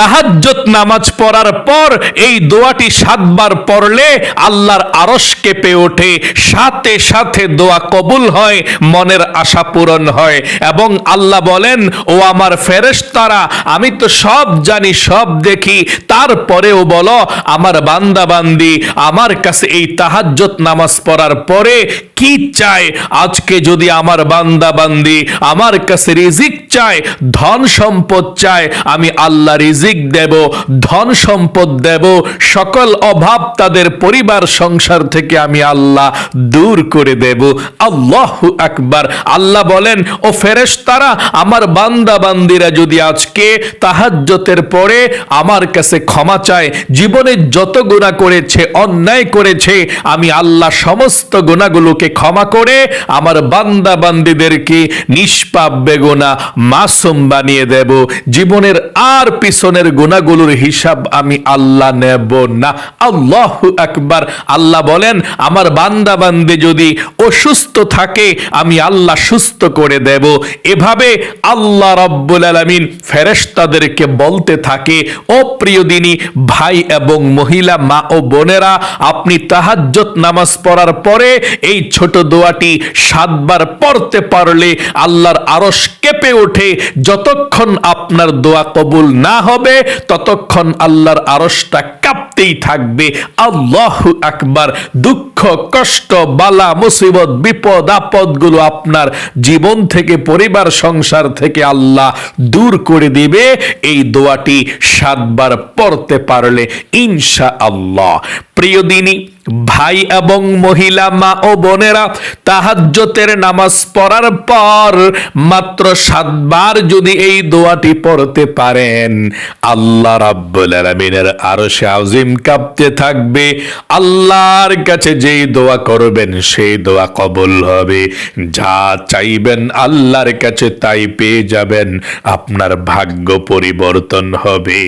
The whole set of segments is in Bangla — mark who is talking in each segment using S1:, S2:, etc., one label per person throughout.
S1: তাহাজ্জত নামাজ পড়ার পর এই দোয়াটি সাতবার পড়লে আল্লাহর আরশ কেঁপে ওঠে। সাথে সাথে দোয়া কবুল হয়, মনের আশা পূরণ হয় এবং আল্লাহ বলেন, ও আমার ফেরেশতারা, আমি তো সব জানি, সব দেখি। তারপরেও বলো, আমার বান্দা বান্দি আমার কাছে এই তাহাজ্জত নামাজ পড়ার পরে কি চায়? আজকে যদি আমার বান্দা বান্দি আমার কাছে রিজিক চায়, ধন সম্পদ চায়, আমি আল্লাহ রিজিক দেব, ধন সম্পদ দেব, সকল অভাব তাদের পরিবার সংসার থেকে আমি আল্লাহ দূর করে দেব। আল্লাহ আকবার। আল্লাহ বলেন, ও ফেরেশতারা, আমার বান্দা বান্দিরা যদি আজকে তাহাজ্জতের পরে আমার কাছে ক্ষমা চায়, জীবনে যত গুণা করেছে, অন্যায় করেছে, আমি আল্লাহ সমস্ত গুণাগুলোকে ক্ষমা করে আমার বান্দা বান্দিদেরকে নিষ্পাপ বেগুনা মাসুম বানিয়ে দেব। জীবনের আর পিছনের গুণাগুলোর হিসাব আমি আল্লাহ নেব না। আল্লাহ আকবার। আল্লাহ বলেন, আমার বান্দা বান্দি যদি অসুস্থ থাকে, আমি আল্লাহ সুস্থ করে দেব। এভাবে আল্লাহ রব্বুল আলমিন ফেরেশতাদেরকে বলতে থাকে, ও প্রিয় দিনী, ভাই এবং মহিলা, মা ও বোনেরা, আপনি তাহাজ্জত নামাজ পড়ার পরে এই ছোট দোয়াটি সাতবার পড়তে পারলে আল্লাহর আরস কেঁপে ওঠে। যতক্ষণ আপনার দোয়া কবুল না হবে ততক্ষণ আল্লাহর আরসটা কাঁপতেই থাকবে। আল্লাহ আকবার, দুঃখ, কষ্ট, বালা, মুসিবত, বিপদ, আপদগুলো আপনার জীবন থেকে, পরিবার, সংসার থেকে আল্লাহ দূর করে দিবে। এই দোয়াটি সাতবার পড়তে পারলে ইনশা আল্লাহ প্রিয় দিনী ভাই এবং মহিলা মা ও বোনেরা, তাহাজ্জতের নামাজ পড়ার পর মাত্র সাতবার যদি এই দোয়াটি পড়তে পারেন, আল্লাহ রাব্বুল আলামিনের আরশে আযিম কাঁপতে থাকবে। আল্লাহর কাছে যেই দোয়া করবেন, সেই দোয়া কবুল হবে। যা চাইবেন আল্লাহর কাছে তাই পেয়ে যাবেন, আপনার ভাগ্য পরিবর্তন হবে।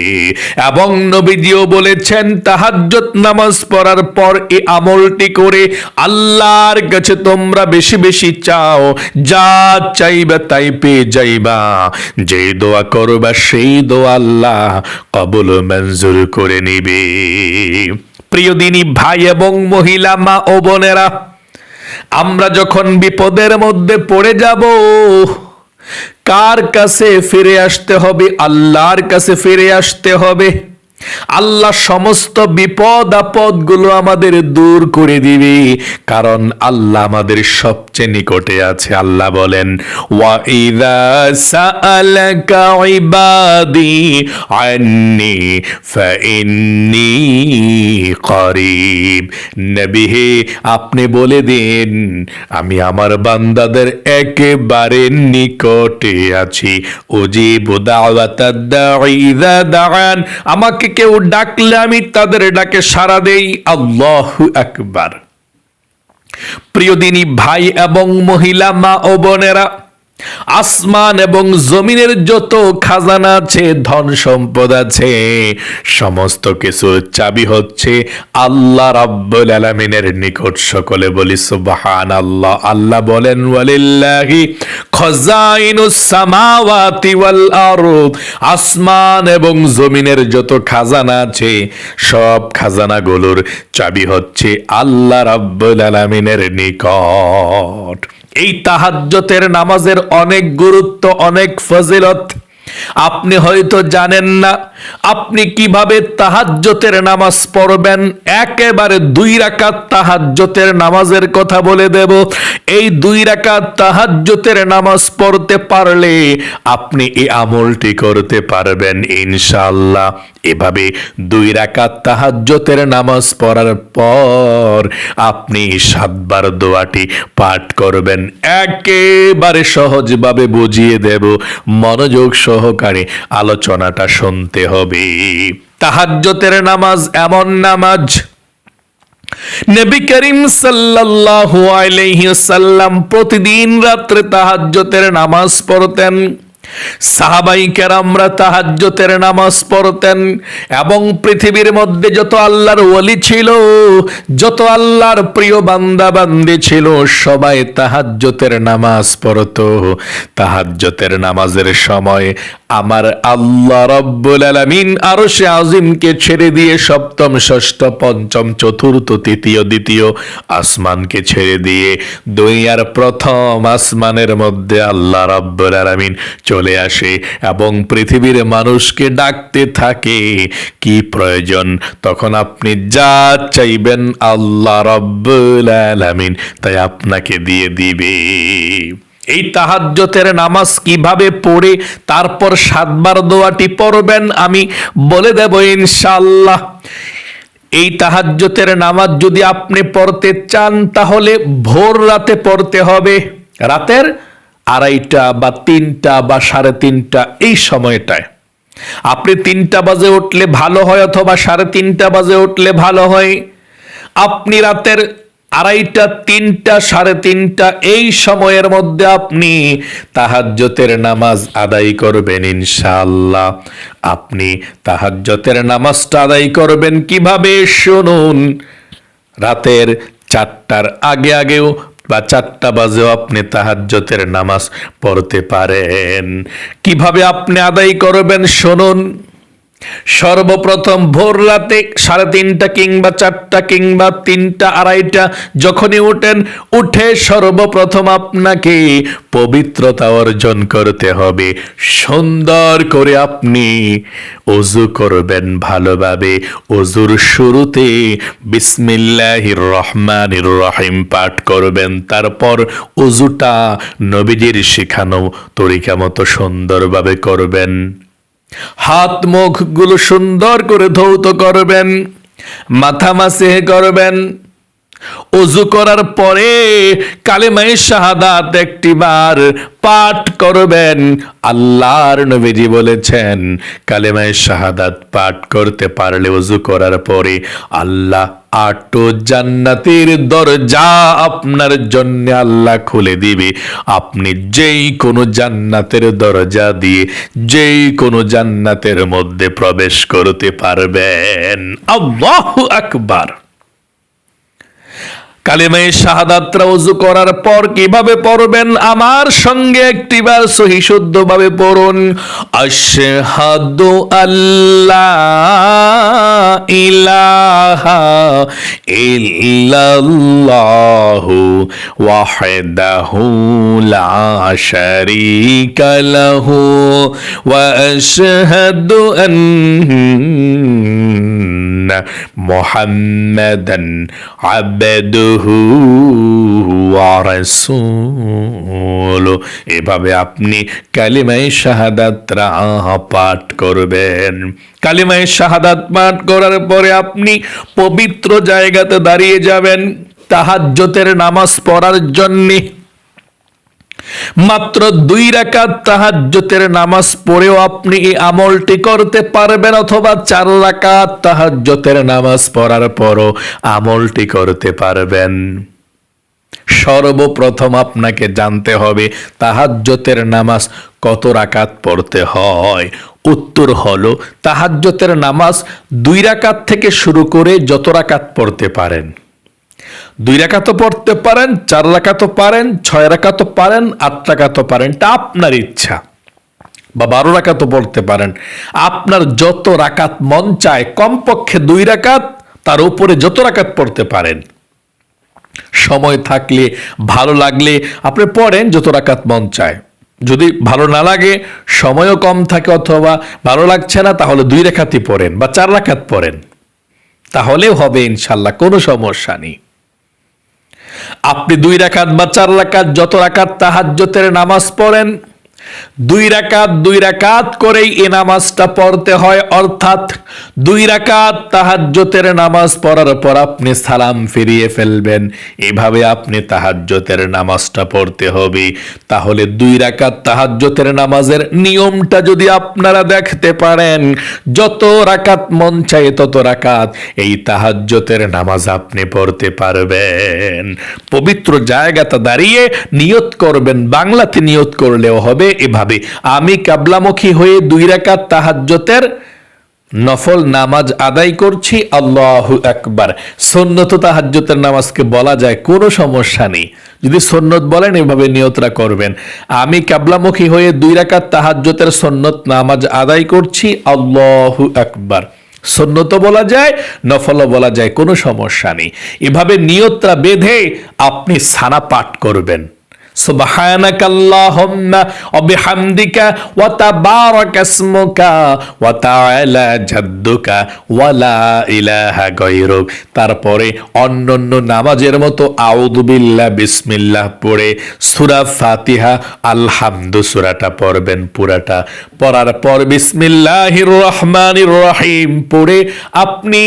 S1: এবং নবীজিও বলেছেন তাহাজ্জত নামাজ পড়ার পর এই আমলটি করে আল্লাহর কাছে তোমরা বেশি বেশি চাও। যা চাইবে তাই পেয়ে যাইবা। যে দোয়া করবা সেই দোয়া আল্লাহ কবুল মঞ্জুর করে নিবে। প্রিয় দিনী ভাই এবং মহিলা, মা ও বোনেরা, আমরা যখন বিপদের মধ্যে পড়ে যাব, কার কাছে ফিরে আসতে হবে? আল্লাহর কাছে ফিরে আসতে হবে। আল্লাহ সমস্ত বিপদ আপদগুলো আমাদের দূর করে দিবে। কারণ আল্লাহ আমাদের সবচেয়ে নিকটে আছে। আল্লাহ বলেন আপনি বলে দিন, আমি আমার বান্দাদের একেবারে নিকটে আছি। উজিব দাওয়াতাদ দাঈ ইযা দাআন। আমাকে কেউ ডাকলে আমি তাদের ডাকে সারা দেই, আল্লাহ একবার প্রিয় দিনী ভাই এবং মহিলা, মা ও বোনেরা আসমান এবং জমিনের যত খাজানা আছে, ধন সম্পদ আছে, সমস্ত কিছুর চাবি হচ্ছে আল্লাহ রাব্বুল আলামিনের নিকট। সকলে বলি সুবহান আল্লাহ আল্লাহ বলেন, ওয়ালিল্লাহি খজাইনুস সামাওয়াতি ওয়াল আরদ। আসমান এবং জমিনের যত খাজানা আছে, সব খাজানাগুলোর চাবি হচ্ছে আল্লাহ রাব্বুল আলামিনের নিকট। এই তাহাজ্জতের নামাজের অনেক গুরুত্ব অনেক ফজিলত। আপনি হয়তো জানেন না আপনি কীভাবে তাহাজ্জতের নামাজ পড়বেন? একেবারে দুই রাকাত তাহাজ্জতের নামাজের কথা বলে দেব। এই দুই রাকাত তাহাজ্জতের নামাজ পড়তে পারলে আপনি এই আমলটি করতে পারবেন ইনশাআল্লাহ। এভাবে দুই রাকাত তাহাজ্জতের নামাজ পড়ার পর আপনি সাতবার দোয়াটি পাঠ করবেন। একেবারে সহজভাবে বুঝিয়ে দেব। মনোযোগ সহকারে আলোচনাটা শুনতে হবে। তাহাজ্জতের নামাজ এমন নামাজ। নবী করিম সাল্লাল্লাহু আলাইহি সাল্লাম প্রতিদিন রাত্রে তাহাজ্জতের নামাজ পড়তেন। সাহাবাই কেরামরা তাহাজ্জতের নামাজ পড়তেন এবং পৃথিবীর মধ্যে যত আল্লাহর ওলি ছিল, যত আল্লাহর প্রিয় বান্দা বান্দি ছিল, সবাই তাহাজ্জতের নামাজ পড়তো। তাহাজ্জতের নামাজের সময় আমার আল্লাহ রব্বুল আলামিন আরও সে আজিমকে ছেড়ে দিয়ে সপ্তম, ষষ্ঠ, পঞ্চম, চতুর্থ, তৃতীয়, দ্বিতীয় আসমানকে ছেড়ে দিয়ে দুনিয়ার প্রথম আসমানের মধ্যে আল্লাহ রব্বুল আলামিন চলে আসে এবং পৃথিবীর মানুষকে ডাকতে থাকে, কি প্রয়োজন? তখন আপনি যা চাইবেন আল্লাহ রব্বুল আলামিন, তাই আপনাকে দিয়ে দিবে। এই তাহাজ্জতের নামাজ কীভাবে পড়ে, তারপর সাতবার দোয়াটি পড়বেন আমি বলে দেব ইনশাল্লাহ এই তাহাজ্জতের নামাজ যদি আপনি পড়তে চান, তাহলে ভোর রাতে পড়তে হবে। রাতের আড়াইটা বা তিনটা বা সাড়ে তিনটা এই সময়টায়। আপনি তিনটা বাজে উঠলে ভালো হয় অথবা সাড়ে তিনটা বাজে উঠলে ভালো হয়। আপনি রাতের আড়াইটা, তিনটা, সাড়ে তিনটা এই সময়ের মধ্যে আপনি তাহাজ্জতের নামাজ আদায় করবেন ইনশাআল্লাহ। আপনি তাহাজ্জতের নামাজটা আদায় করবেন কীভাবে? শুনুন। রাতের চারটার আগে আগেও বা চারটা বাজেও আপনি তাহাজ্যতের নামাজ পড়তে পারেন। কীভাবে আপনি আদায় করবেন শুনুন। সর্বপ্রথম ভোর রাতে সাড়ে তিনটা কিংবা চারটা কিংবা তিনটা আড়াইটা যখনই উঠেন, উঠে সর্বপ্রথম আপনাকে পবিত্রতা অর্জন করতে হবে। সুন্দর করে আপনি অজু করবেন ভালোভাবে। অজুর শুরুতে বিসমিল্লাহির রহমানির রহিম পাঠ করবেন, তারপর অজুটা নবীজির শেখানো তরিকা মতো সুন্দরভাবে করবেন। হাত মুখগুলো সুন্দর করে ধৌত করবেন মাথা মাসে করবেন অজু করার পরে কালেমাই শাহাদাত একটিবার পাঠ করবেন। আল্লাহর নবীজি বলেছেন, কালেমায় শাহাদাত পাঠ করতে পারলে অজু করার পরে আল্লাহ আটো জান্নাতের দরজা আপনার জন্য আল্লাহ খুলে দিবে। আপনি যেই কোনো জান্নাতের দরজা দিয়ে যেই কোনো জান্নাতের মধ্যে প্রবেশ করতে পারবেন। আল্লাহু আকবার। কালেমায় শাহাদাতরা উজু করার পর কীভাবে পড়বেন? আমার সঙ্গে একটিবার সহি শুদ্ধভাবে পড়ুন। আশহাদু আল্লাহ ইলাহা ইল্লাল্লাহু ওয়াহদাহু লা শারীকা লাহু ওয়া আশহাদু আন্না মুহাম্মাদান রাসূলুহু এভাবে আপনি কালিমাই শাহাদাত পাঠ করবেন। কালিমাই শাহাদাত পাঠ করার পরে আপনি পবিত্র জায়গাতে দাঁড়িয়ে যাবেন। তাহাজ্যতের নামাজ পড়ার জন্যে মাত্র দুই রাকাত তাহাজ্জতের নামাজ পড়েও আপনি এই আমলটি করতে পারবেন অথবা চার রাকাত তাহাজ্জতের নামাজ পড়ার পরও আমলটি করতে পারবেন। সর্বপ্রথম আপনাকে জানতে হবে তাহাজ্জতের নামাজ কত রাকাত পড়তে হয়। উত্তর হলো, তাহাজ্জতের নামাজ দুই রাকাত থেকে শুরু করে যত রাকাত পড়তে পারেন। দুই রাকাতও পড়তে পারেন, চার রাকাতও পারেন, ছয় রাকাতও পারেন, আট রাকাতও পারেন। এটা আপনার ইচ্ছা। বা বারো রাকাতও পড়তে পারেন। আপনার যত রাকাত মন চায়, কমপক্ষে দুই রাকাত, তার উপরে যত রাকাত পড়তে পারেন। সময় থাকলে, ভালো লাগলে আপনি পড়েন যত রাকাত মন চায়। যদি ভালো না লাগে, সময়ও কম থাকে অথবা ভালো লাগছে না, তাহলে দুই রেখাতই পড়েন বা চার রাখাত পড়েন। তাহলেও হবে ইনশাল্লাহ, কোনো সমস্যা নেই। আপনি দুই রাকাত বা চার রাকাত যত রাকাত তাহাজ্জতের নামাজ পড়েন, দুই রাকাত দুই রাকাত করেই এ নামাজটা পড়তে হয়, অর্থাৎ দুই রাকাত তাহাজ্জতের নামাজ পড়ার পর আপনি সালাম ফিরিয়ে ফেলবেন। এভাবে আপনি তাহাজ্জতের নামাজটা পড়তে হবে। তাহলে দুই রাকাত তাহাজ্জতের নামাজের নিয়মটা যদি আপনারা দেখতে পারেন, যত রাকাত মন চাই তত রাকাত এই তাহাজ্জতের নামাজ আপনি পড়তে পারবেন। পবিত্র জায়গাটা দাঁড়িয়ে নিয়ত করবেন, বাংলাতে নিয়ত করলেও হবে এভাবে। আমি কাবলামুখী হয়ে দুই রাকাত তাহাজ্জতের নফল নামাজ আদায় করছি, আল্লাহু একবার সন্নত তাহাজ্জতের নামাজকে বলা যায়, কোনো সমস্যা নেই। যদি সন্নত বলেন, এভাবে নিয়তরা করবেন। আমি কাবলামুখী হয়ে দুই রাকাত তাহাজ্জতের সন্নত নামাজ আদায় করছি, আল্লাহু একবার সন্নত বলা যায়, নফলও বলা যায়, কোনো সমস্যা নেই। এভাবে নিয়তরা বেঁধে আপনি সানা পাঠ করবেন। سبحانك اللهم وبحمدك وتبارك اسمك وتعالى جدك ولا إله غيرك তারপরে অন্যান্য নামাজের মতো আউদুবিল্লাহ বিসমিল্লাহ পড়ে সূরা ফাতিহা আলহামদু সূরাটা পড়বেন পুরাটা পড়ার পর বিসমিল্লাহির রহমানির রহিম পড়ে আপনি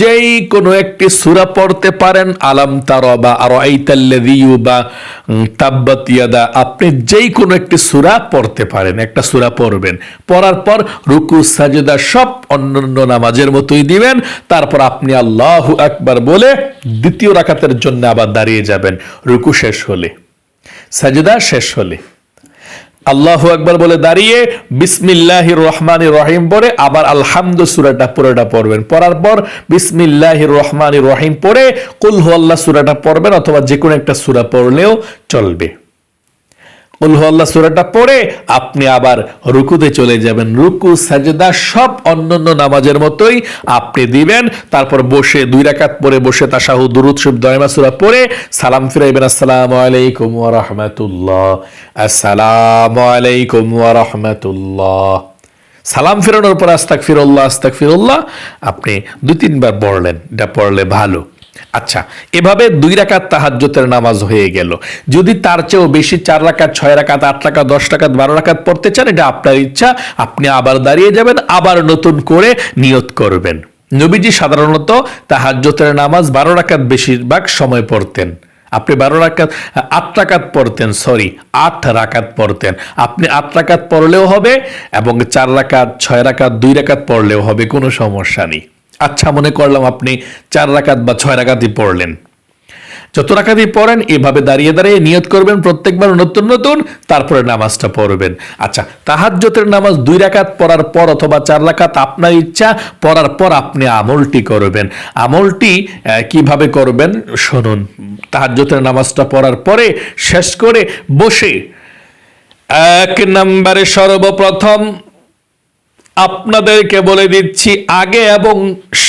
S1: যেই কোনো একটি সূরা পড়তে পারেন আলাম তারা বা আর আইতাল্লাযী বা তাব্বাত আপনি যেই কোনো একটি সুরা পড়তে পারেন, একটা সুরা পড়বেন। পড়ার পর রুকু, সাজেদা সব অন্যান্য নামাজের মতোই দিবেন। তারপর আপনি আল্লাহ একবার বলে দ্বিতীয় রাকাতের জন্য আবার দাঁড়িয়ে যাবেন। রুকু শেষ হলে, সাজেদা শেষ হলে। আল্লাহু একবার বলে দাঁড়িয়ে বিসমিল্লাহ রহমান রহিম পরে আবার আলহামদু সুরাটা পুরোটা পড়বেন। পড়ার পর বিসমিল্লাহ রহমান রহিম পরে কুলহু আল্লাহ সুরাটা পড়বেন অথবা যে কোনো একটা সুরা পড়লেও চলবে। উল্হু আল্লাহ সুরাটা পড়ে, আপনি আবার রুকুতে চলে যাবেন। রুকু, সাজদা সব অন্যান্য নামাজের মতোই আপনি দিবেন। তারপর বসে দুই রাকাত পরে বসে তাসাহু দুরুদ শুভ দয়মা সুরা পড়ে সালাম ফিরাইবেন। আসসালামু আলাইকুম ওয়া রাহমাতুল্লাহ। আসসালামু আলাইকুম ওয়া রাহমাতুল্লাহ। সালাম ফেরানোর পর আস্তাক ফিরল্লাহ আস্তাক ফিরল্লাহ আপনি দুই তিনবার পড়লেন, এটা পড়লে ভালো। আচ্ছা এভাবে দুই রাকাত তাহাজ্জতের নামাজ হয়ে গেল। যদি তার চেয়েও বেশি চার রাকাত, ছয় রাকাত, আট রাকাত, দশ রাকাত, বারো রাকাত পড়তে চান, এটা আপনার ইচ্ছা, আপনি আবার দাঁড়িয়ে যাবেন, আবার নতুন করে নিয়ত করবেন। নবীজি সাধারণত তাহাজ্জতের নামাজ বারো রাকাত বেশিরভাগ সময় পড়তেন। আপনি বারো রাকাত, আট রাকাত পড়তেন সরি আট রাকাত পড়তেন। আপনি আট রাকাত পড়লেও হবে এবং চার রাকাত, ছয় রাকাত, দুই রাকাত পড়লেও হবে, কোনো সমস্যা নেই। আচ্ছা মনে করলাম আপনি চার রাকাত বা ছয় রাকাতই পড়লেন। যত রাকাতই পড়েন, এভাবে দাঁড়িয়ে দাঁড়িয়ে নিয়ত করবেন, প্রত্যেকবার নতুন নতুন, তারপরে নামাজটা পড়বেন। আচ্ছা তাহাজ্জতের নামাজ দুই রাকাত পড়ার পর অথবা চার রাকাত আপনার ইচ্ছা, পড়ার পর আপনি আমলটি করবেন। আমলটি কীভাবে করবেন? শুনুন তাহাজ্জতের নামাজটা পড়ার পরে শেষ করে বসে এক নম্বরে সর্বপ্রথম আপনাদেরকে বলে দিচ্ছি, আগে এবং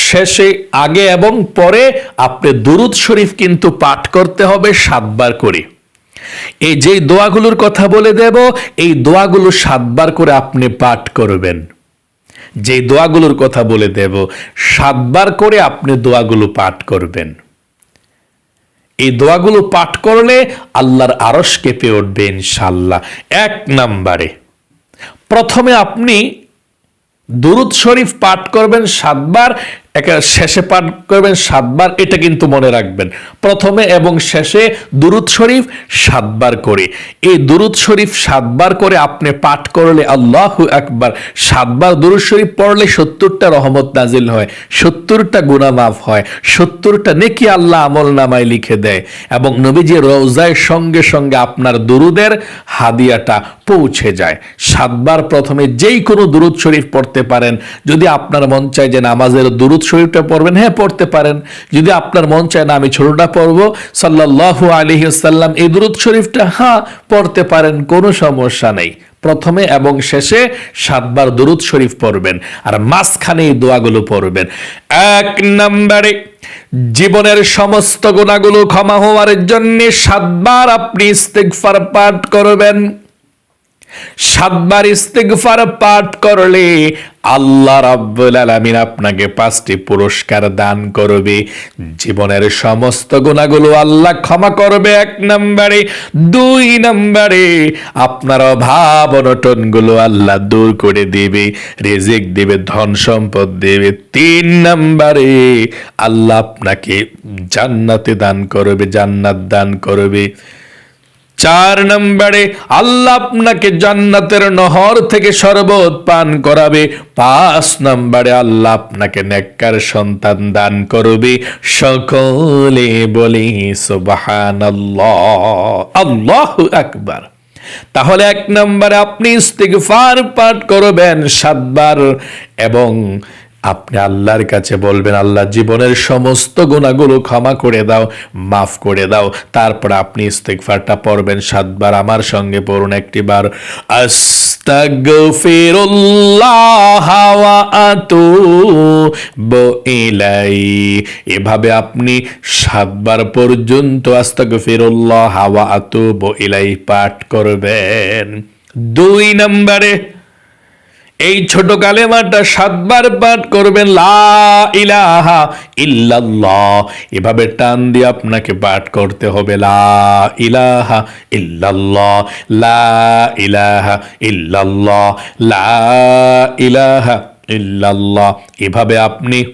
S1: শেষে, আগে এবং পরে আপনি দুরুদ শরীফ কিন্তু পাঠ করতে হবে সাতবার করে। এই যেই দোয়াগুলোর কথা বলে দেব, এই দোয়াগুলো সাতবার করে আপনি পাঠ করবেন। যে দোয়াগুলোর কথা বলে দেব, সাতবার করে আপনি দোয়াগুলো পাঠ করবেন। এই দোয়াগুলো পাঠ করলে আল্লাহর আরস কেঁপে উঠবে ইনশাল্লাহ এক নাম্বারে, প্রথমে আপনি দুরুদ শরীফ পাঠ করবেন সাতবার একা শেষে পাঠ করবেন, সাতবার এটা কিন্তু মনে রাখবেন। প্রথমে এবং শেষে দুরুদ শরীফ সাতবার করে। এই দুরুদ শরীফ সাতবার করে আপনি পাঠ করলে আল্লাহ একবার সাতবার দুরুদ শরীফ পড়লে সত্তরটা রহমত নাজিল হয়, সত্তরটা গুণা মাফ হয়, সত্তরটা নেকি আল্লাহ আমল নামায় লিখে দেয় এবং নবীজি রওজায় সঙ্গে সঙ্গে আপনার দুরুদের হাদিয়াটা পৌঁছে যায়। সাতবার প্রথমে যেই কোনো দুরুদ শরীফ পড়তে পারেন। যদি আপনার মন চায় যে নামাজের দুরুদ শরীফটা পড়বেন। হ্যাঁ পড়তে পারেন। যদি আপনার মন চায় না, আমি ছোটটা পড়ব। সাল্লাল্লাহু আলাইহি সাল্লাম এই দুরুদ শরীফটা হ্যাঁ পড়তে পারেন, কোনো সমস্যা নেই। প্রথমে এবং শেষে সাতবার দুরুদ শরীফ পড়বেন আর মাঝখানে এই দোয়াগুলো পড়বেন। এক নম্বরে, জীবনের সমস্ত গুণাগুলো ক্ষমা হওয়ার জন্য সাতবার আপনি ইস্তেগফার পাঠ করবেন। সাতবার পাঠ করলে আল্লাহ রাব্বুল আলামিন আপনাকে পাঁচটি পুরস্কার দান করবে। জীবনের সমস্ত গুণাগুলো আল্লাহ ক্ষমা করবে এক নম্বরে, দুই নম্বরে আপনার অভাব অনটনগুলো আল্লাহ দূর করে দেবে, রেজেক দেবে, ধন সম্পদ দেবে। তিন নম্বরে আল্লাহ আপনাকে জান্নাতে দান করবে, জান্নাত দান করবে। চার নম্বরে আল্লাহ আপনাকে জান্নাতের নহর থেকে শরবত পান করাবে। পাঁচ নম্বরে আল্লাহ আপনাকে নেককার সন্তান দান করবে। সকলে বলি, সুবহানাল্লাহ। আল্লাহ আকবার। তাহলে এক নম্বরে আপনি ইস্তিগফার পাঠ করবেন সাতবার এবং আপনি আল্লাহর কাছে বলবেন, আল্লাহ জীবনের সমস্ত গুণাগুলো ক্ষমা করে দাও, মাফ করে দাও। তারপর আপনি ইস্তিগফারটা পড়বেন। সাতবার আমার সঙ্গে পড়ুন আতুবু ইলাই এভাবে আপনি সাতবার পর্যন্ত আস্তাগফিরুল্লাহ ওয়া আতুবু ইলাই পাঠ করবেন। দুই নম্বরে এই ছোট কালেমাটা সাতবার পাঠ করবেন, লা ইলাহা ইল্লাল্লাহ। এভাবে টান দিয়ে আপনাকে পাঠ করতে হবে, লা ইলাহা ইল্লাল্লাহ। লা ইলাহা ইল্লাল্লাহ। লা ইলাহা ইল্লাল্লাহ। এভাবে আপনি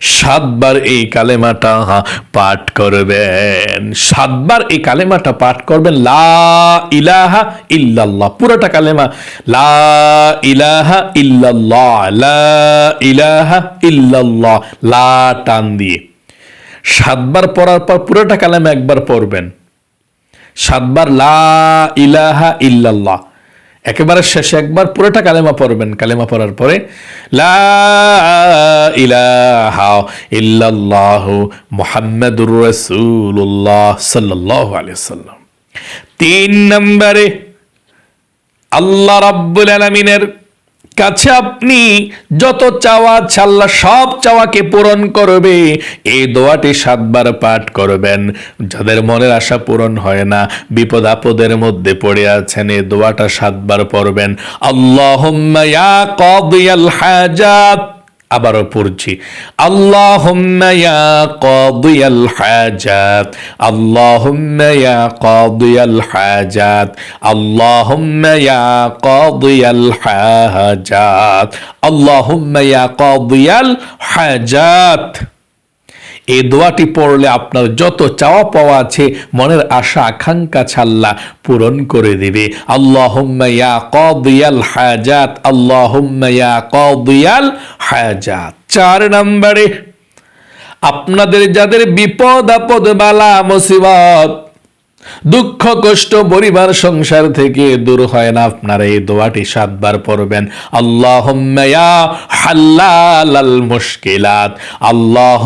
S1: সাতবার এই কালেমাটা পাঠ করবেন। সাতবার এই কালেমাটা পাঠ করবেন, লা ইলাহা ইল্লাল্লাহ। পুরোটা কালেমা, লা ইলাহা ইল্লাল্লাহ, লা ইলাহা ইল্লাল্লাহ, লা টান দিয়ে। সাতবার পড়ার পর পুরোটা কালেমা একবার পড়বেন। সাতবার লা ইলাহা ইল্লাল্লাহ। একেবারে শেষে একবার পুরোটা কালেমা পড়বেন। কালেমা পড়ার পরে, লা কাছে আপনি যত চাওয়া ছাল্লা সব চাওয়াকে পূরণ করবে। এই দোয়াটি সাতবার পাঠ করবেন। যাদের মনের আশা পূরণ হয় না, বিপদ আপদের মধ্যে পড়ে আছেন, এই দোয়াটা সাতবার পড়বেন। আল্লাহ হাজাত। আবারও পড়ছি। আল্লাহ কাদিয়াল হাজাত আল্লাহ কাদিয়াল হাজাত আল্লাহ কাদিয়াল হাজাত আল্লাহ কাদিয়াল হাজাত। এই দোয়াটি পড়লে আপনার যত চাওয়া পাওয়া আছে, মনের আশা, আকাঙ্ক্ষা ছাল্লা পূরণ করে দেবে। আল্লাহুম্মা কদিয়াল হায়াজাত হাজাত কদিয়াল হায়াজাত। চার নম্বরে, আপনাদের যাদের বিপদ আপদ বালা, মুসিবত দুঃখ, কষ্ট, পরিবার, সংসার থেকে দূর হয় না। আপনারা এই দোয়াটি সাতবার পড়বেন। আল্লাহ হাল্লাল মুশকিলাত। আল্লাহ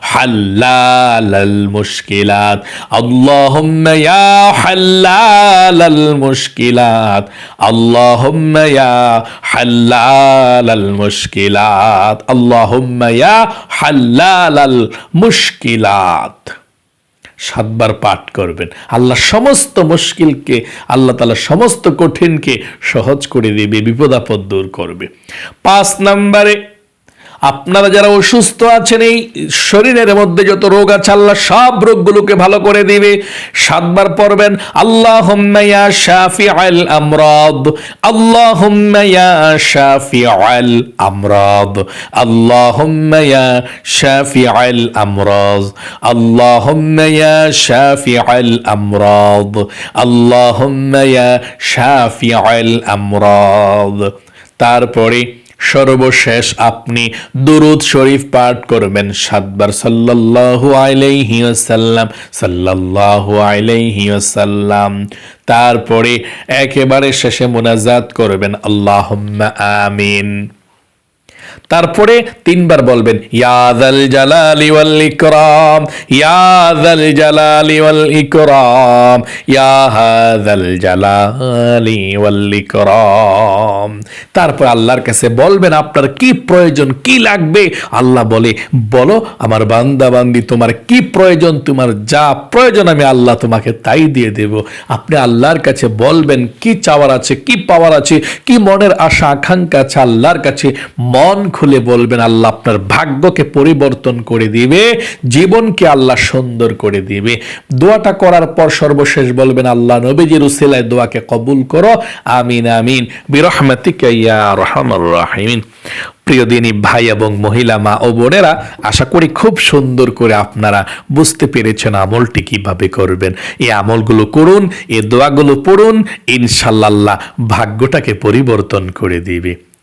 S1: হাল্লাল মুশকিলাত। আল্লাহ হাল্লাল মুশকিলাত। আল্লাহ হাল্লাল মুশকিলাত। আল্লাহ হাল্লাল মুশকিলাত। সাতবার পাঠ করবেন। আল্লাহ সমস্ত মুশকিলকে, আল্লাহ তালা সমস্ত কঠিনকে সহজ করে দেবে বিপদাপদ দূর করবে। পাঁচ নম্বরে আপনারা যারা অসুস্থ আছেন, এই শরীরের মধ্যে যত রোগ আছে, আল্লাহ সব রোগগুলোকে ভালো করে দিবে। সাতবার পড়বেন আল্লাহ শাফি আল আমরাদ আল্লাহ শাফি আল আমরাদ আল্লাহ শাফি আল আমরাজ আল্লাহ শাফি আল আমরাদ আল্লাহ শাফি আল আমরাদ। তারপরে সর্বশেষ আপনি দুরুদ শরীফ পাঠ করবেন। সাতবার সাল্লাল্লাহু আলাইহি ওয়াসাল্লাম, সাল্লাল্লাহু আলাইহি ওয়াসাল্লাম। তারপরে একেবারে শেষে মোনাজাত করবেন। আল্লাহুম্মা আমিন। তারপরে তিনবার বলবেন ইয়াদাল জালালি ওয়াল ইকরাম ইয়াদাল জালালি ওয়াল ইকরাম জালালি ওয়াল ইকরাম। তারপর আল্লাহর কাছে বলবেন, আপনার কি প্রয়োজন, কি লাগবে? আল্লাহ বলে, বলো, আমার বান্দা বান্দি তোমার কি প্রয়োজন, তোমার যা প্রয়োজন, আমি আল্লাহ তোমাকে তাই দিয়ে দেব। আপনি আল্লাহর কাছে বলবেন, কি চাওয়ার আছে, কি পাওয়ার আছে, কি মনের আশা, আকাঙ্ক্ষা আছে আল্লাহর কাছে? মন খুলে বলবেন, আল্লাহ আপনার ভাগ্যকে পরিবর্তন করে দিবে, জীবনকে আল্লাহ সুন্দর করে দিবে। দোয়াটা করার পর সর্বশেষ বলবেন, আল্লাহ নবীজির উসিলায় দোয়াকে কবুল করো, আমিন আমিন। রাহিমিন। প্রিয় দিনী ভাই এবং মহিলা, মা ও বোনেরা, আশা করি খুব সুন্দর করে আপনারা বুঝতে পেরেছেন আমলটি কীভাবে করবেন। এই আমলগুলো করুন এ দোয়াগুলো পড়ুন, ইনশাল্লাহ ভাগ্যটাকে পরিবর্তন করে দিবে।